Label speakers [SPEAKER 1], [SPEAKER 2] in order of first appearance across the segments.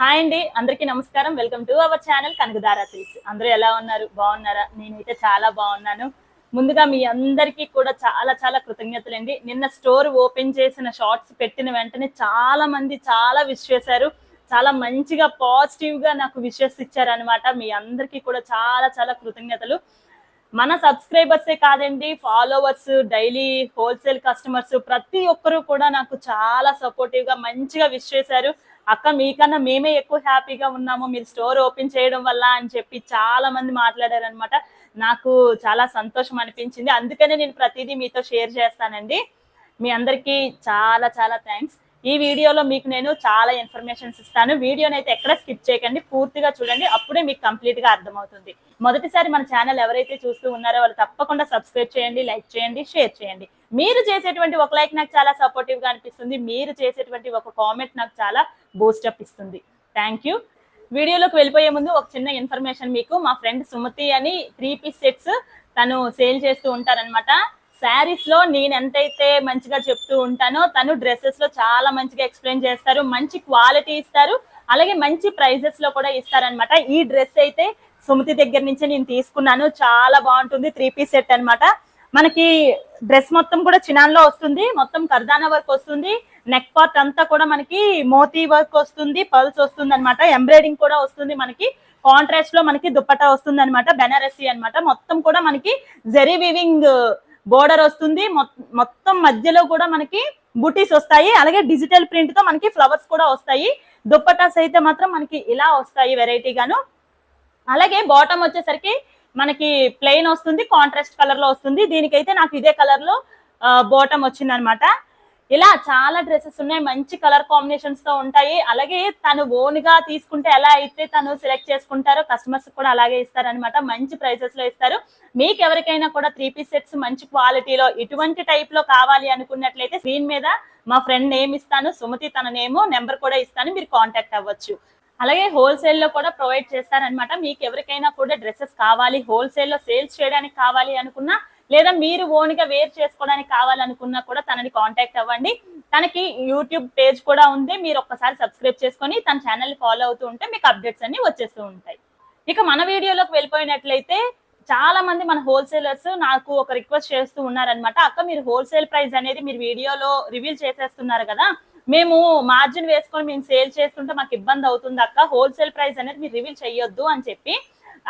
[SPEAKER 1] Hi అండి అందరికీ నమస్కారం. Welcome to our channel Kanakadhara silks. అందరూ ఎలా ఉన్నారు? బాగున్నారా? నేనైతే చాలా బాగున్నాను. ముందుగా మీ అందరికీ కూడా చాలా చాలా కృతజ్ఞతలండి. నిన్న స్టోర్ ఓపెన్ చేసిన షార్ట్స్ పెట్టిన వెంటనే చాలా మంది చాలా విష్ చేశారు. చాలా మంచిగా పాజిటివ్గా నాకు విషెస్ ఇచ్చారనమాట మీ అందరికీ కూడా చాలా చాలా కృతజ్ఞతలు. మన సబ్స్క్రైబర్సే కాదండి ఫాలోవర్స్ డైలీ హోల్సేల్ కస్టమర్స్ ప్రతి ఒక్కరూ కూడా నాకు చాలా సపోర్టివ్గా మంచిగా విష్ చేశారు. అక్క మీకన్నా మేమే ఎక్కువ హ్యాపీగా ఉన్నాము మీరు స్టోర్ ఓపెన్ చేయడం వల్ల అని చెప్పి చాలా మంది మాట్లాడారు అనమాట నాకు చాలా సంతోషం అనిపించింది. అందుకనే నేను ప్రతిదీ మీతో షేర్ చేస్తానండి. మీ అందరికీ చాలా చాలా థ్యాంక్స్. ఈ వీడియోలో మీకు నేను చాలా ఇన్ఫర్మేషన్స్ ఇస్తాను. వీడియోని అయితే ఎక్కడ స్కిప్ చేయకండి. పూర్తిగా చూడండి. అప్పుడే మీకు కంప్లీట్గా అర్థమవుతుంది. మొదటిసారి మన ఛానల్ ఎవరైతే చూస్తూ ఉన్నారో వాళ్ళు తప్పకుండా సబ్స్క్రైబ్ చేయండి లైక్ చేయండి షేర్ చేయండి. మీరు చేసేటువంటి ఒక లైక్ నాకు చాలా సపోర్టివ్గా అనిపిస్తుంది. మీరు చేసేటువంటి ఒక కామెంట్ నాకు చాలా బూస్టప్ ఇస్తుంది. థ్యాంక్ యూ వీడియోలోకి వెళ్ళిపోయే ముందు ఒక చిన్న ఇన్ఫర్మేషన్ మీకు. మా ఫ్రెండ్ సుమతి అని త్రీ పీస్ సెట్స్ తను సేల్ చేస్తూ ఉంటారనమాట శారీస్లో నేను ఎంతైతే మంచిగా చెప్తూ ఉంటానో తను డ్రెస్సెస్లో చాలా మంచిగా ఎక్స్ప్లెయిన్ చేస్తారు. మంచి క్వాలిటీ ఇస్తారు. అలాగే మంచి ప్రైజెస్లో కూడా ఇస్తారనమాట ఈ డ్రెస్ అయితే సుమతి దగ్గర నుంచి నేను తీసుకున్నాను. చాలా బాగుంటుంది త్రీ పీస్ సెట్ అన్నమాట. మనకి డ్రెస్ మొత్తం కూడా చినాన్లో వస్తుంది. మొత్తం కర్దానా వర్క్ వస్తుంది. నెక్ పార్ట్ అంతా కూడా మనకి మోతీ వర్క్ వస్తుంది. పల్స్ వస్తుంది అనమాట ఎంబ్రాయిడింగ్ కూడా వస్తుంది మనకి. కాంట్రాస్ట్లో మనకి దుప్పటా వస్తుంది అనమాట బెనారసీ అనమాట మొత్తం కూడా మనకి జెరీ వివింగ్ బోర్డర్ వస్తుంది. మొత్తం మధ్యలో కూడా మనకి బుటీస్ వస్తాయి. అలాగే డిజిటల్ ప్రింట్తో మనకి ఫ్లవర్స్ కూడా వస్తాయి. దుప్పటాస్ అయితే మాత్రం మనకి ఇలా వస్తాయి వెరైటీగాను. అలాగే బాటమ్ వచ్చేసరికి మనకి ప్లెయిన్ వస్తుంది కాంట్రాస్ట్ కలర్లో వస్తుంది. దీనికైతే నాకు ఇదే కలర్లో బోటం వచ్చింది అనమాట ఇలా చాలా డ్రెస్సెస్ ఉన్నాయి మంచి కలర్ కాంబినేషన్స్తో ఉంటాయి. అలాగే తను ఓన్గా తీసుకుంటే ఎలా అయితే తను సెలెక్ట్ చేసుకుంటారో కస్టమర్స్ కూడా అలాగే ఇస్తారనమాట మంచి ప్రైసెస్లో ఇస్తారు. మీకు ఎవరికైనా కూడా త్రీ పీస్ సెట్స్ మంచి క్వాలిటీలో ఇటువంటి టైప్లో కావాలి అనుకున్నట్లయితే స్క్రీన్ మీద మా ఫ్రెండ్ నేమ్ ఇస్తాను. సుమతి తన నేమ్ నెంబర్ కూడా ఇస్తాను. మీరు కాంటాక్ట్ అవ్వచ్చు. అలాగే హోల్సేల్లో కూడా ప్రొవైడ్ చేస్తారనమాట మీకు ఎవరికైనా కూడా డ్రెస్సెస్ కావాలి హోల్సేల్లో సేల్స్ చేయడానికి కావాలి అనుకున్నా లేదా మీరు ఓన్గా వేర్ చేసుకోవడానికి కావాలనుకున్నా కూడా తనని కాంటాక్ట్ అవ్వండి. తనకి యూట్యూబ్ పేజ్ కూడా ఉంది. మీరు ఒక్కసారి సబ్స్క్రైబ్ చేసుకొని తన ఛానల్ ఫాలో అవుతూ ఉంటే మీకు అప్డేట్స్ అన్ని వచ్చేస్తూ ఉంటాయి. ఇక మన వీడియోలోకి వెళ్ళిపోయినట్లయితే చాలా మంది మన హోల్సేలర్స్ నాకు ఒక రిక్వెస్ట్ చేస్తూ ఉన్నారనమాట అక్క మీరు హోల్సేల్ ప్రైస్ అనేది మీరు వీడియోలో రివీల్ చేసేస్తున్నారు కదా మేము మార్జిన్ వేసుకొని మేము సేల్ చేస్తుంటే మాకు ఇబ్బంది అవుతుంది అక్క. హోల్సేల్ ప్రైస్ అనేది మీరు రివీల్ చేయొద్దు అని చెప్పి.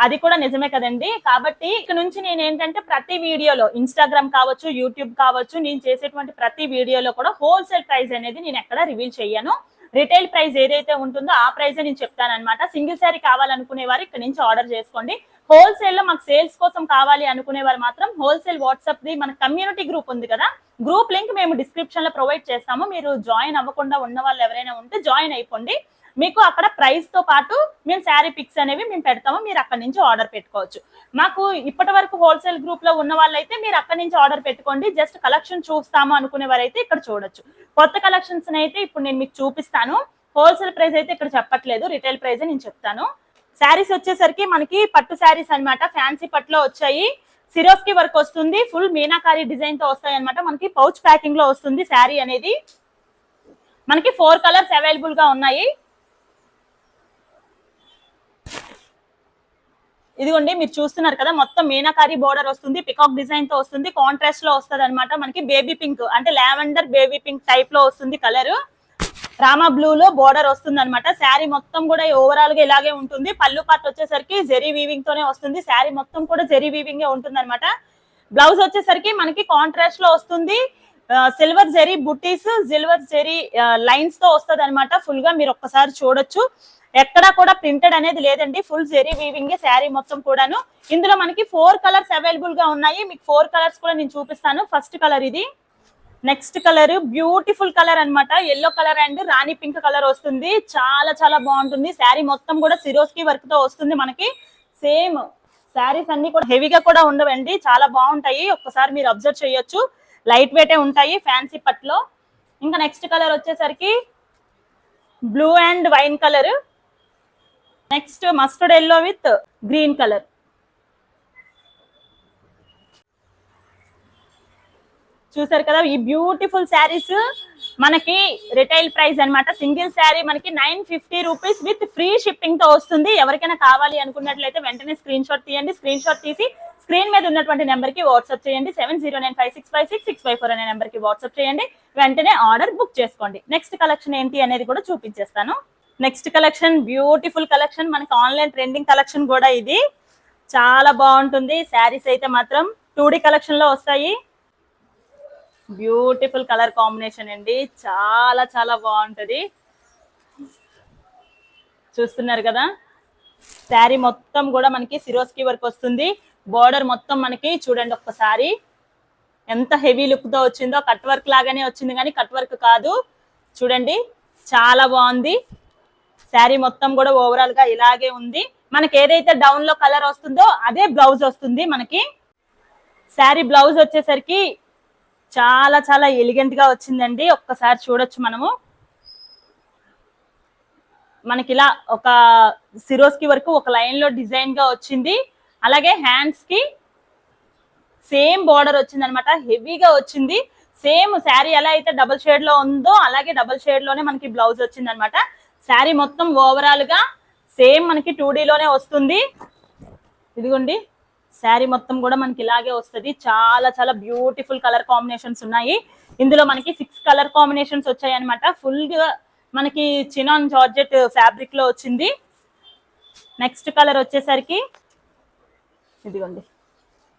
[SPEAKER 1] అది కూడా నిజమే కదండి. కాబట్టి ఇక నుంచి నేను ఏంటంటే ప్రతి వీడియోలో ఇన్స్టాగ్రామ్ కావచ్చు యూట్యూబ్ కావచ్చు నేను చేసేటువంటి ప్రతి వీడియోలో కూడా హోల్సేల్ ప్రైస్ అనేది నేను ఎక్కడ రివీల్ చేయను. రిటైల్ ప్రైస్ ఏదైతే ఉంటుందో ఆ ప్రైస్ నేను చెప్తాను అనమాట సింగిల్ శారీ కావాలనుకునే వారు ఇక్కడ నుంచి ఆర్డర్ చేసుకోండి. హోల్సేల్లో మాకు సేల్స్ కోసం కావాలి అనుకునే వారు మాత్రం హోల్సేల్ వాట్సాప్ ది మన కమ్యూనిటీ గ్రూప్ ఉంది కదా. గ్రూప్ లింక్ మేము డిస్క్రిప్షన్లో ప్రొవైడ్ చేస్తాము. మీరు జాయిన్ అవ్వకుండా ఉన్న వాళ్ళు ఎవరైనా ఉంటే జాయిన్ అయిపోండి. మీకు అక్కడ ప్రైస్తో పాటు మేము శారీ పిక్స్ అనేవి మేము పెడతాము. మీరు అక్కడ నుంచి ఆర్డర్ పెట్టుకోవచ్చు. మాకు ఇప్పటి వరకు హోల్సేల్ గ్రూప్లో ఉన్న వాళ్ళైతే మీరు అక్కడ నుంచి ఆర్డర్ పెట్టుకోండి. జస్ట్ కలెక్షన్ చూస్తాము అనుకునే వారైతే ఇక్కడ చూడొచ్చు. కొత్త కలెక్షన్స్ అయితే ఇప్పుడు నేను మీకు చూపిస్తాను. హోల్సేల్ ప్రైస్ అయితే ఇక్కడ చెప్పట్లేదు. రిటైల్ ప్రైస్ నేను చెప్తాను. శారీస్ వచ్చేసరికి మనకి పట్టు శారీస్ అన్నమాట. ఫ్యాన్సీ పట్టులో వచ్చాయి. సిరోస్కి వర్క్ వస్తుంది. ఫుల్ మీనాకారి డిజైన్తో వస్తాయి అనమాట మనకి పౌచ్ ప్యాకింగ్లో వస్తుంది శారీ అనేది. మనకి ఫోర్ కలర్స్ అవైలబుల్గా ఉన్నాయి. ఇదిగోండి మీరు చూస్తున్నారు కదా మొత్తం మీనాకారి బోర్డర్ వస్తుంది. పికాక్ డిజైన్తో వస్తుంది. కాంట్రాస్ట్లో వస్తుంది అనమాట మనకి బేబీ పింక్ అంటే లావెండర్ బేబీ పింక్ టైప్లో వస్తుంది కలర్ రామా బ్లూ లో బోర్డర్ వస్తుంది అనమాట శారీ మొత్తం కూడా ఓవరాల్గా ఇలాగే ఉంటుంది. పళ్ళు పార్ట్ వచ్చేసరికి జెరీ వీవింగ్ తోనే వస్తుంది. శారీ మొత్తం కూడా జెరీ వీవింగ్ ఉంటుంది అనమాట బ్లౌజ్ వచ్చేసరికి మనకి కాంట్రాస్ట్లో వస్తుంది. సిల్వర్ జెరీ బుట్టీస్ సిల్వర్ జెరీ లైన్స్తో వస్తుంది అనమాట ఫుల్గా మీరు ఒక్కసారి చూడొచ్చు. ఎక్కడా కూడా ప్రింటెడ్ అనేది లేదండి. ఫుల్ జెరీ వీవింగ్ శారీ మొత్తం కూడాను. ఇందులో మనకి ఫోర్ కలర్స్ అవైలబుల్గా ఉన్నాయి. మీకు ఫోర్ కలర్స్ కూడా నేను చూపిస్తాను. ఫస్ట్ కలర్ ఇది. నెక్స్ట్ కలర్ బ్యూటిఫుల్ కలర్ అన్నమాట. Yellow colour and Rani pink colour వస్తుంది. చాలా చాలా బాగుంటుంది. శారీ మొత్తం కూడా సిరోస్కి వర్క్తో వస్తుంది మనకి. సేమ్ శారీస్ అన్ని కూడా హెవీగా కూడా ఉండవండి. చాలా బాగుంటాయి. ఒక్కసారి మీరు అబ్జర్వ్ చేయొచ్చు. లైట్ వెయిటే ఉంటాయి ఫ్యాన్సీ పట్లో ఇంకా నెక్స్ట్ కలర్ వచ్చేసరికి blue and wine colour. Next mustard yellow with green colour. చూసారు కదా ఈ బ్యూటిఫుల్ శారీస్ మనకి రిటైల్ ప్రైస్ అన్నమాట. సింగిల్ శారీ మనకి nine fifty rupees with free షిప్పింగ్తో వస్తుంది. ఎవరికైనా కావాలి అనుకున్నట్లయితే వెంటనే స్క్రీన్ షాట్ తీయండి. స్క్రీన్ షాట్ తీసి స్క్రీన్ మీద ఉన్నటువంటి నెంబర్కి వాట్సాప్ చేయండి. Seven zero nine five six five six six five four అనే నెంబర్కి వాట్సాప్ చేయండి. వెంటనే ఆర్డర్ బుక్ చేసుకోండి. నెక్స్ట్ కలెక్షన్ ఏంటి అనేది కూడా చూపించేస్తాను. నెక్స్ట్ కలెక్షన్ బ్యూటిఫుల్ కలెక్షన్ మనకి ఆన్లైన్ ట్రెండింగ్ కలెక్షన్ కూడా ఇది. చాలా బాగుంటుంది. శారీస్ అయితే మాత్రం టూ కలెక్షన్లో వస్తాయి. బ్యూటిఫుల్ కలర్ కాంబినేషన్ అండి. చాలా చాలా బాగుంటది. చూస్తున్నారు కదా? శారీ మొత్తం కూడా మనకి సిరోస్కి వర్క్ వస్తుంది. బోర్డర్ మొత్తం మనకి చూడండి ఒక్కసారి. ఎంత హెవీ లుక్తో వచ్చిందో. కట్ వర్క్ లాగానే వచ్చింది కానీ కట్ వర్క్ కాదు. చూడండి చాలా బాగుంది. శారీ మొత్తం కూడా ఓవరాల్గా ఇలాగే ఉంది. మనకి ఏదైతే డౌన్లో కలర్ వస్తుందో అదే బ్లౌజ్ వస్తుంది మనకి. శారీ బ్లౌజ్ వచ్చేసరికి చాలా చాలా ఎలిగెంట్గా వచ్చిందండి. ఒక్కసారి చూడొచ్చు మనము. మనకి ఇలా ఒక సిరోస్కి వరకు ఒక లైన్లో డిజైన్గా వచ్చింది. అలాగే హ్యాండ్స్కి సేమ్ బార్డర్ వచ్చింది అనమాట హెవీగా వచ్చింది. సేమ్ శారీ ఎలా అయితే డబుల్ షేడ్లో ఉందో అలాగే డబుల్ షేడ్లోనే మనకి బ్లౌజ్ వచ్చింది అనమాట శారీ మొత్తం ఓవరాల్గా సేమ్ మనకి టూ లోనే వస్తుంది. ఇదిగోండి. శారీ మొత్తం కూడా మనకి ఇలాగే వస్తుంది. చాలా చాలా బ్యూటిఫుల్ కలర్ కాంబినేషన్స్ ఉన్నాయి. ఇందులో మనకి సిక్స్ కలర్ కాంబినేషన్స్ వచ్చాయి అనమాట ఫుల్గా మనకి చినాన్ జార్జెట్ ఫ్యాబ్రిక్లో వచ్చింది. నెక్స్ట్ కలర్ వచ్చేసరికి ఇదిగోండి.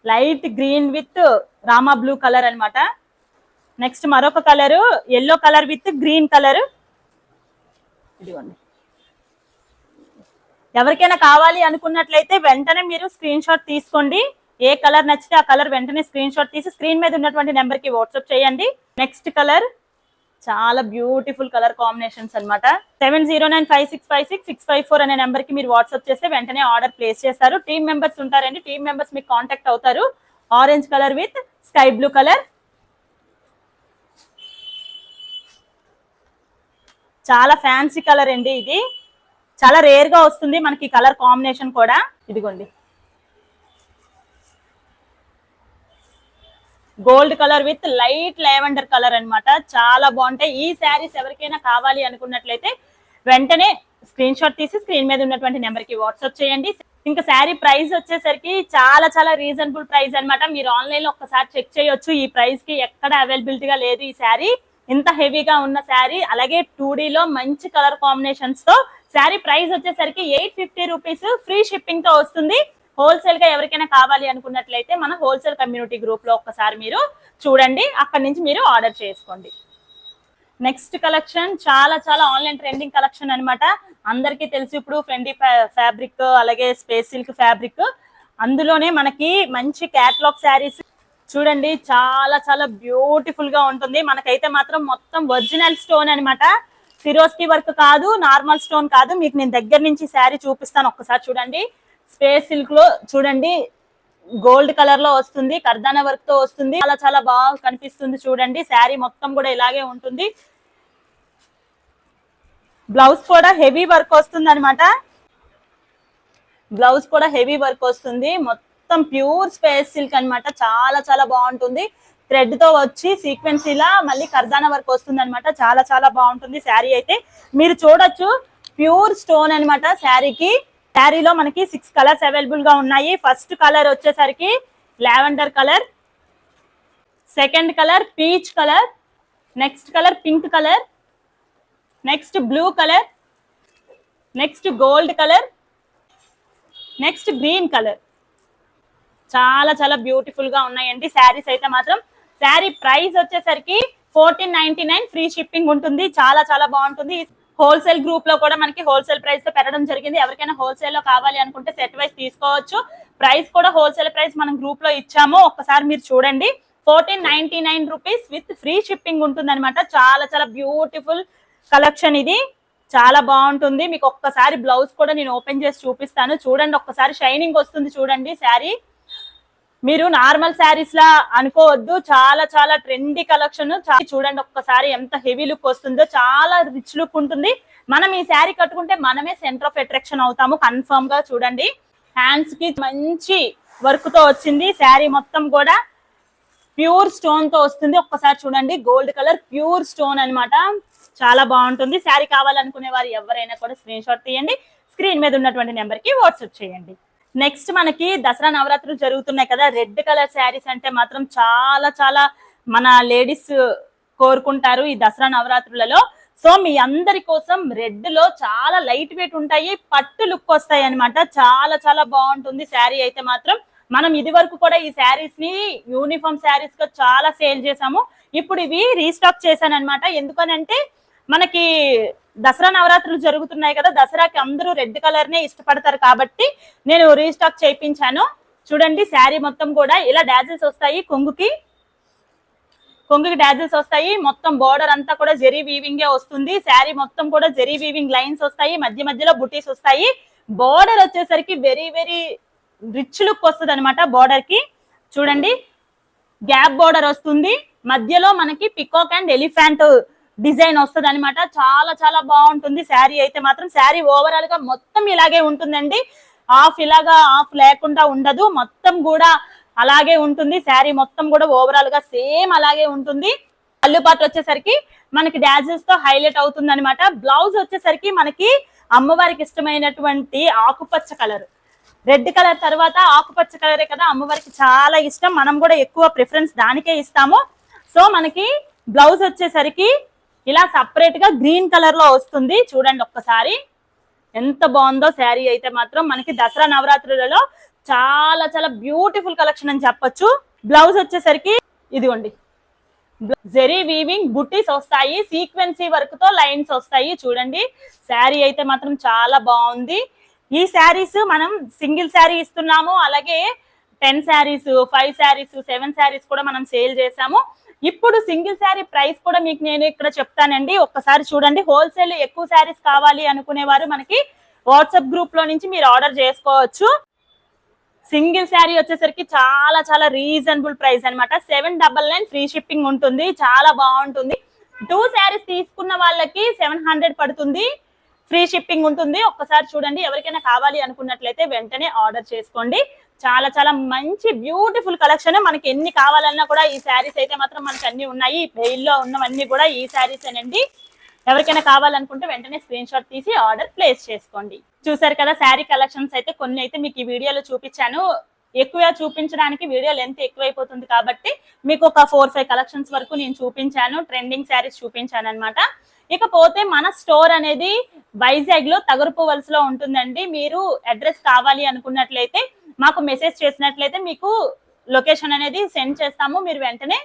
[SPEAKER 1] Light green with Rama blue colour అనమాట నెక్స్ట్ మరొక colour yellow colour with green colour ఇదిగోండి. ఎవరికైనా కావాలి అనుకున్నట్లయితే వెంటనే మీరు స్క్రీన్ షాట్ తీసుకోండి. ఏ కలర్ నచ్చితే ఆ కలర్ వెంటనే స్క్రీన్ షాట్ తీసి స్క్రీన్ మీద ఉన్నటువంటి నెంబర్కి వాట్సాప్ చేయండి. నెక్స్ట్ కలర్ చాలా బ్యూటిఫుల్ కలర్ కాంబినేషన్స్ అన్నమాట. Seven zero nine five six five six six five four అనే నెంబర్కి మీరు వాట్సాప్ చేస్తే వెంటనే ఆర్డర్ ప్లేస్ చేస్తారు. టీమ్ మెంబర్స్ ఉంటారండి. టీమ్ మెంబర్స్ మీకు కాంటాక్ట్ అవుతారు. Orange colour with sky blue colour. చాలా ఫ్యాన్సీ కలర్ అండి ఇది. చాలా రేర్గా వస్తుంది. మనకి కలర్ కాంబినేషన్ కూడా ఇదిగోండి. Gold colour with light lavender colour అన్నమాట. చాలా బాగుంటాయి. ఈ శారీస్ ఎవరికైనా కావాలి అనుకున్నట్లయితే వెంటనే స్క్రీన్ షాట్ తీసి స్క్రీన్ మీద ఉన్నటువంటి నెంబర్కి వాట్సాప్ చేయండి. ఇంకా శారీ ప్రైస్ వచ్చేసరికి చాలా చాలా రీజనబుల్ ప్రైస్ అన్నమాట. మీరు ఆన్లైన్లో ఒక్కసారి చెక్ చేయొచ్చు. ఈ ప్రైస్కి ఎక్కడ అవైలబిలిటీ గా లేదు ఈ శారీ ఇంత హెవీగా ఉన్న శారీ అలాగే టూ లో మంచి కలర్ కాంబినేషన్స్తో శారీ ప్రైస్ వచ్చేసరికి ఎయిట్ ఫిఫ్టీ రూపీస్ ఫ్రీ షిప్పింగ్తో వస్తుంది. హోల్సేల్గా ఎవరికైనా కావాలి అనుకున్నట్లయితే మన హోల్సేల్ కమ్యూనిటీ గ్రూప్లో ఒక్కసారి మీరు చూడండి. అక్కడి నుంచి మీరు ఆర్డర్ చేసుకోండి. నెక్స్ట్ కలెక్షన్ చాలా చాలా ఆన్లైన్ ట్రెండింగ్ కలెక్షన్ అనమాట అందరికీ తెలిసి ఇప్పుడు ఫ్రెండీ ఫ్యాబ్రిక్ అలాగే స్పేస్ సిల్క్ ఫ్యాబ్రిక్. అందులోనే మనకి మంచి క్యాట్లాగ్ శారీస్. చూడండి చాలా చాలా బ్యూటిఫుల్గా ఉంటుంది. మనకైతే మాత్రం మొత్తం ఒరిజినల్ స్టోన్ అనమాట సిరోస్కి వర్క్ కాదు నార్మల్ స్టోన్ కాదు. మీకు నేను దగ్గర నుంచి శారీ చూపిస్తాను. ఒక్కసారి చూడండి. స్పేస్ సిల్క్లో చూడండి. గోల్డ్ కలర్లో వస్తుంది కర్దానా వర్క్తో వస్తుంది. చాలా చాలా బాగా కనిపిస్తుంది చూడండి. శారీ మొత్తం కూడా ఇలాగే ఉంటుంది. బ్లౌజ్ కూడా హెవీ వర్క్ వస్తుంది అనమాట బ్లౌజ్ కూడా హెవీ వర్క్ వస్తుంది. మొత్తం ప్యూర్ స్పేస్ సిల్క్ అన్నమాట. చాలా చాలా బాగుంటుంది. థ్రెడ్తో వచ్చి సీక్వెన్స్ ఇలా మళ్ళీ కర్దానా వర్క్ వస్తుంది అనమాట చాలా చాలా బాగుంటుంది శారీ అయితే. మీరు చూడొచ్చు ప్యూర్ స్టోన్ అనమాట శారీకి. శారీలో మనకి సిక్స్ కలర్స్ అవైలబుల్గా ఉన్నాయి. ఫస్ట్ కలర్ వచ్చేసరికి lavender colour second colour peach colour next colour pink colour next blue colour next gold colour next green colour చాలా చాలా బ్యూటిఫుల్గా ఉన్నాయండి. శారీస్ అయితే మాత్రం శారీ ప్రైస్ వచ్చేసరికి fourteen ninety nine free shipping ఉంటుంది. చాలా చాలా బాగుంటుంది. హోల్సేల్ గ్రూప్లో కూడా మనకి హోల్సేల్ ప్రైస్తో పెట్టడం జరిగింది. ఎవరికైనా హోల్సేల్లో కావాలి అనుకుంటే సెట్ వైస్ తీసుకోవచ్చు. ప్రైస్ కూడా హోల్సేల్ ప్రైస్ మనం గ్రూప్లో ఇచ్చాము. ఒక్కసారి మీరు చూడండి. Fourteen ninety nine rupees with free shipping ఉంటుంది అనమాట చాలా చాలా బ్యూటిఫుల్ కలెక్షన్ ఇది. చాలా బాగుంటుంది. మీకు ఒక్కసారి బ్లౌజ్ కూడా నేను ఓపెన్ చేసి చూపిస్తాను. చూడండి ఒక్కసారి షైనింగ్ వస్తుంది చూడండి శారీ. మీరు నార్మల్ శారీస్ లా అనుకోవద్దు. చాలా చాలా ట్రెండీ కలెక్షన్ చూడండి ఒక్కసారి ఎంత హెవీ లుక్ వస్తుందో. చాలా రిచ్ లుక్ ఉంటుంది. మనం ఈ శారీ కట్టుకుంటే మనమే సెంటర్ ఆఫ్ అట్రాక్షన్ అవుతాము. కన్ఫర్మ్గా చూడండి. హ్యాండ్స్కి మంచి వర్క్తో వచ్చింది. శారీ మొత్తం కూడా ప్యూర్ స్టోన్తో వస్తుంది. ఒక్కసారి చూడండి. గోల్డ్ కలర్ ప్యూర్ స్టోన్ అన్నమాట. చాలా బాగుంటుంది. శారీ కావాలనుకునే వారు ఎవరైనా కూడా స్క్రీన్ షాట్ తీయండి. స్క్రీన్ మీద ఉన్నటువంటి నెంబర్కి వాట్సాప్ చేయండి. నెక్స్ట్ మనకి దసరా నవరాత్రులు జరుగుతున్నాయి కదా. రెడ్ కలర్ శారీస్ అంటే మాత్రం చాలా చాలా మన లేడీస్ కోరుకుంటారు ఈ దసరా నవరాత్రులలో. సో మీ అందరి కోసం రెడ్లో చాలా లైట్ వెయిట్ ఉంటాయి పట్టు లుక్ వస్తాయి అన్నమాట. చాలా చాలా బాగుంటుంది శారీ అయితే మాత్రం. మనం ఇది వరకు కూడా ఈ శారీస్ని యూనిఫామ్ శారీస్గా చాలా సేల్ చేసాము ఇప్పుడు ఇవి రీస్టాక్ చేశాను అనమాట ఎందుకనంటే మనకి దసరా నవరాత్రులు జరుగుతున్నాయి కదా దసరాకి అందరూ రెడ్ కలర్ నే ఇష్టపడతారు కాబట్టి నేను రీస్టాక్ చేయించాను. చూడండి శారీ మొత్తం కూడా ఇలా డాజిల్స్ వస్తాయి కొంగుకి. కొంగుకి డాజిల్స్ వస్తాయి మొత్తం బోర్డర్ అంతా కూడా జెరీ వీవింగే వస్తుంది. శారీ మొత్తం కూడా జెరీ వీవింగ్ లైన్స్ వస్తాయి మధ్య మధ్యలో బుటీస్ వస్తాయి. బోర్డర్ వచ్చేసరికి వెరీ వెరీ రిచ్ లుక్ వస్తుంది అనమాట బోర్డర్కి. చూడండి గ్యాప్ బోర్డర్ వస్తుంది. మధ్యలో మనకి పికాక్ అండ్ ఎలిఫెంట్ డిజైన్ వస్తుంది అనమాట చాలా చాలా బాగుంటుంది. శారీ అయితే మాత్రం శారీ ఓవరాల్గా మొత్తం ఇలాగే ఉంటుందండి. ఆఫ్ ఇలాగా ఆఫ్ లేకుండా ఉండదు. మొత్తం కూడా అలాగే ఉంటుంది. శారీ మొత్తం కూడా ఓవరాల్గా సేమ్ అలాగే ఉంటుంది. పళ్ళు వచ్చేసరికి మనకి డాజెస్తో హైలైట్ అవుతుంది అనమాట బ్లౌజ్ వచ్చేసరికి మనకి అమ్మవారికి ఇష్టమైనటువంటి ఆకుపచ్చ కలర్. రెడ్ కలర్ తర్వాత ఆకుపచ్చ కలరే కదా అమ్మవారికి చాలా ఇష్టం. మనం కూడా ఎక్కువ ప్రిఫరెన్స్ దానికే ఇస్తాము. సో మనకి బ్లౌజ్ వచ్చేసరికి ఇలా సపరేట్గా గ్రీన్ కలర్లో వస్తుంది. చూడండి ఒక్కసారి. ఎంత బాగుందో శారీ అయితే మాత్రం మనకి దసరా నవరాత్రులలో చాలా చాలా బ్యూటిఫుల్ కలెక్షన్ అని చెప్పొచ్చు. బ్లౌజ్ వచ్చేసరికి ఇదిగోండి. జెరీ వీవింగ్ బుట్టీస్ వస్తాయి. సీక్వెన్సీ వర్క్తో లైన్స్ వస్తాయి. చూడండి. శారీ అయితే మాత్రం చాలా బాగుంది. ఈ శారీస్ మనం సింగిల్ శారీ ఇస్తున్నాము. అలాగే ten saris five saris seven saris కూడా మనం సేల్ చేసాము ఇప్పుడు సింగిల్ శారీ ప్రైస్ కూడా మీకు నేను ఇక్కడ చెప్తానండి. ఒక్కసారి చూడండి. హోల్సేల్ ఎక్కువ శారీస్ కావాలి అనుకునేవారు మనకి వాట్సాప్ గ్రూప్లో నుంచి మీరు ఆర్డర్ చేసుకోవచ్చు. సింగిల్ శారీ వచ్చేసరికి చాలా చాలా రీజనబుల్ ప్రైస్ అన్నమాట. Seven double nine free shipping ఉంటుంది. చాలా బాగుంటుంది. టూ శారీస్ తీసుకున్న వాళ్ళకి సెవెన్ హండ్రెడ్ పడుతుంది. ఫ్రీ షిప్పింగ్ ఉంటుంది. ఒక్కసారి చూడండి. ఎవరికైనా కావాలి అనుకున్నట్లయితే వెంటనే ఆర్డర్ చేసుకోండి. చాలా చాలా మంచి బ్యూటిఫుల్ కలెక్షన్ మనకి ఎన్ని కావాలన్నా కూడా ఈ శారీస్ అయితే మాత్రం మనకి అన్ని ఉన్నాయి. పెయిల్లో ఉన్నవన్నీ కూడా ఈ శారీస్ అండి ఎవరికైనా కావాలనుకుంటే వెంటనే స్క్రీన్ షాట్ తీసి ఆర్డర్ ప్లేస్ చేసుకోండి. చూసారు కదా శారీ కలెక్షన్స్ అయితే కొన్ని అయితే మీకు ఈ వీడియోలో చూపించాను. ఎక్కువ చూపించడానికి వీడియో లెంత్ ఎక్కువైపోతుంది కాబట్టి మీకు ఒక ఫోర్ ఫైవ్ కలెక్షన్స్ వరకు నేను చూపించాను. ట్రెండింగ్ శారీస్ చూపించాను అనమాట ఇకపోతే మన స్టోర్ అనేది వైజాగ్లో తగరుపువలసలో ఉంటుందండి. మీరు అడ్రస్ కావాలి అనుకున్నట్లయితే మాకు మెసేజ్ చేసినట్లయితే మీకు లొకేషన్ అనేది సెండ్ చేస్తాము. మీరు వెంటనే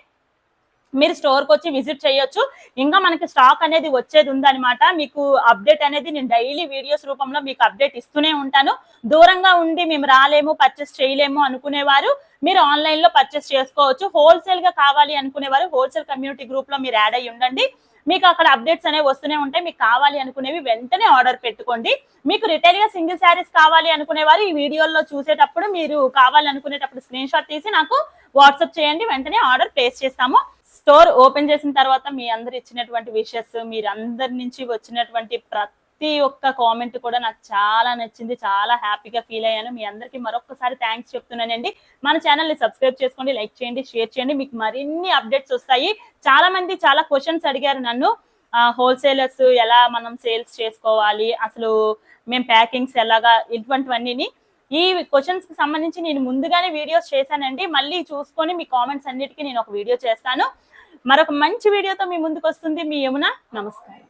[SPEAKER 1] మీరు స్టోర్కి వచ్చి విజిట్ చేయొచ్చు. ఇంకా మనకి స్టాక్ అనేది వచ్చేది ఉందన్నమాట. మీకు అప్డేట్ అనేది నేను డైలీ వీడియోస్ రూపంలో మీకు అప్డేట్ ఇస్తూనే ఉంటాను. దూరంగా ఉండి మేము రాలేము పర్చేస్ చేయలేము అనుకునేవారు. మీరు ఆన్లైన్లో పర్చేస్ చేసుకోవచ్చు. హోల్సేల్గా కావాలి అనుకునేవారు. హోల్సేల్ కమ్యూనిటీ గ్రూప్లో మీరు యాడ్ అయ్యి ఉండండి. మీకు అక్కడ అప్డేట్స్ అనేవి వస్తూనే ఉంటాయి. మీకు కావాలి అనుకునేవి వెంటనే ఆర్డర్ పెట్టుకోండి. మీకు రిటైల్గా సింగిల్ శారీస్ కావాలి అనుకునేవారు ఈ వీడియోలో చూసేటప్పుడు మీరు కావాలి అనుకునేటప్పుడు స్క్రీన్ షాట్ తీసి నాకు వాట్సాప్ చేయండి. వెంటనే ఆర్డర్ ప్లేస్ చేస్తాము. స్టోర్ ఓపెన్ చేసిన తర్వాత మీ అందరు ఇచ్చినటువంటి విషెస్ మీరు అందరి నుంచి వచ్చినటువంటి ప్రతి ప్రతి ఒక్క కామెంట్ కూడా నాకు చాలా నచ్చింది చాలా హ్యాపీగా ఫీల్ అయ్యాను. మీ అందరికీ మరొకసారి థ్యాంక్స్ చెప్తున్నానండి. మన ఛానల్ని సబ్స్క్రైబ్ చేసుకోండి లైక్ చేయండి షేర్ చేయండి. మీకు మరిన్ని అప్డేట్స్ వస్తాయి. చాలా మంది చాలా క్వశ్చన్స్ అడిగారు నన్ను. హోల్సేలర్స్ ఎలా మనం సేల్స్ చేసుకోవాలి? అసలు మేము ప్యాకింగ్స్ ఎలాగా? ఇటువంటివన్నీ ఈ క్వశ్చన్స్కి సంబంధించి నేను ముందుగానే వీడియోస్ చేశానండి. మళ్ళీ చూసుకొని మీ కామెంట్స్ అన్నిటికీ నేను ఒక వీడియో చేస్తాను. మరొక మంచి వీడియోతో మీ ముందుకు వస్తుంది మీ యమున. నమస్కారం.